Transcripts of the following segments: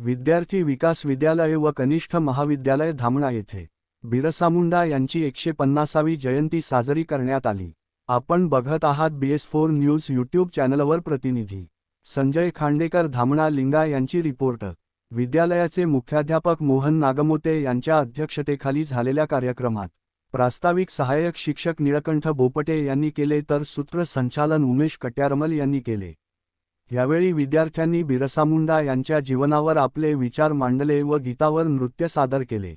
विद्यार्थी विकास विद्यालय व कनिष्ठ महाविद्यालय धामणा येथे बिरसामुंडा यांची एकशे पन्नासावी जयंती साजरी करण्यात आली. आपण बघत आहात B S four news YouTube चॅनलवर प्रतिनिधी संजय खांडेकर धामणा लिंगा यांची रिपोर्ट. विद्यालयाचे मुख्याध्यापक मोहन नागमोते यांच्या अध्यक्षतेखाली झालेल्या कार्यक्रमात प्रास्ताविक सहाय्यक शिक्षक निळकंठ बोपटे यांनी केले तर सूत्रसंचालन उमेश कट्यारमल यांनी केले. यावेळी विद्यार्थ्यांनी बिरसा मुंडा यांच्या जीवनावर आपले विचार मांडले व गीतावर नृत्य सादर केले.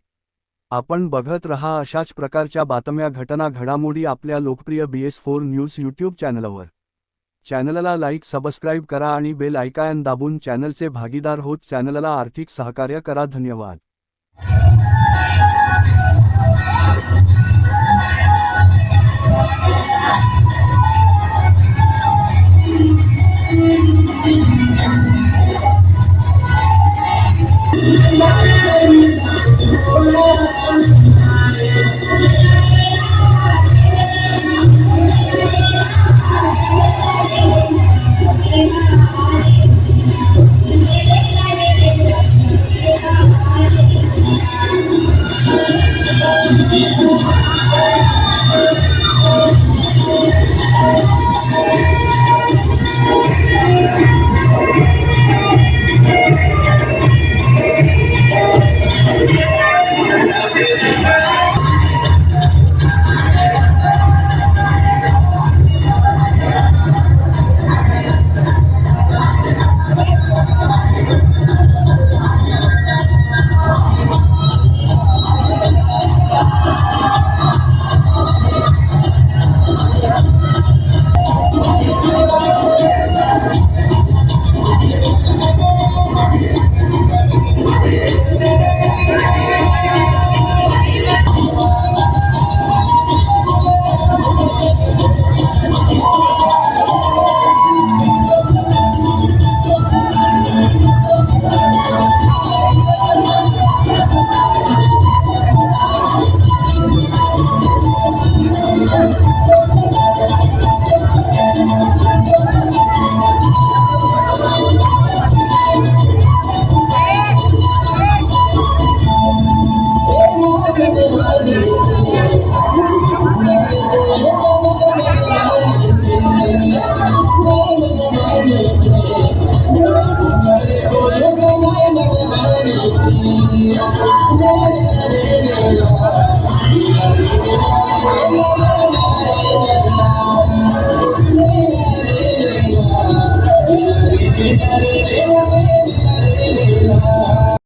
आपण बघत रहा अशाच प्रकारच्या बातम्या घटना घडामोडी आपल्या लोकप्रिय B S four news YouTube चॅनलवर. चॅनलला लाईक सबस्क्राईब करा आणि बेल ऐकायन दाबून चॅनलचे भागीदार होत चॅनलला आर्थिक सहकार्य करा. धन्यवाद. Yes.